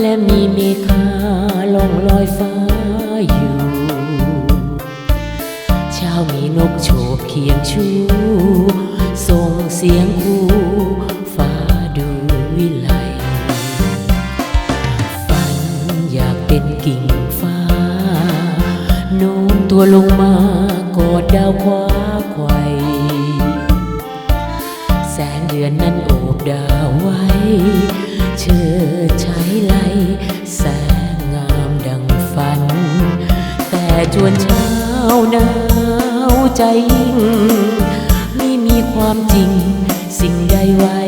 และมีเมฆาลองลอยฟ้าอยู่ เช้ามีนกโฉบเคียงชูส่งเสียงคู่ฟ้าดูวิไลฝันอยากเป็นกิ่งฟ้า โน้มตัวลงมากอดดาวคว้าไขวแสงเดือนนั้นโอบดาวไว้ เชิดใช้ไลแสงงามดังฝัน แต่จวนเช้าหนาวใจยิ่งไม่มีความจริง สิ่งใดไว้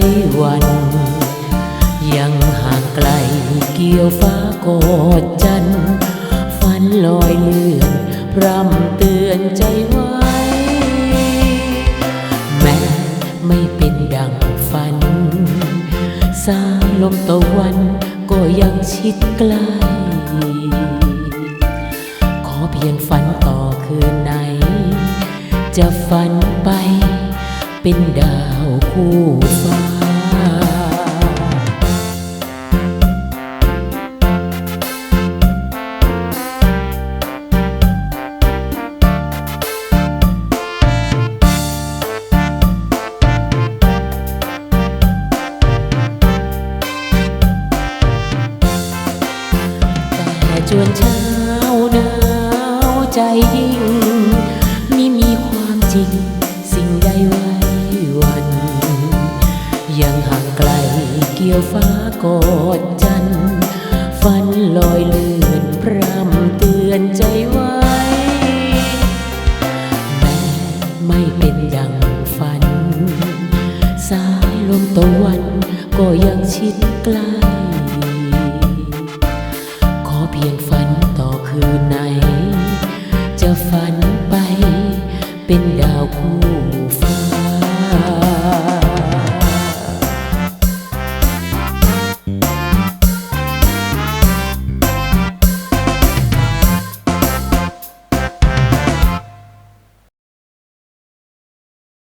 วัน ยังห่างไกลเกี่ยวฟ้ากอดจัน ฝันลอยเลื่อนพร่ำเตือนใจไว้ แม้ไม่เป็นดังฝัน สาลมตะวันก็ยังชิดใกล้ ขอเพียงฝันต่อคืนไหน จะฝันไปเป็นดาวคู่ฟ้า ต่จวนเช้าหนาวใจยิ่งไม่มีความจริง สิ่งใดไว้วัน ยังห่างไกลเกี่ยวฟ้ากอดจันฝันลอยเลื่อนพรำเตือนใจไว้ แม้ไม่เป็นดังฝัน สายลมตะวันก็ยังชิดใกล้ find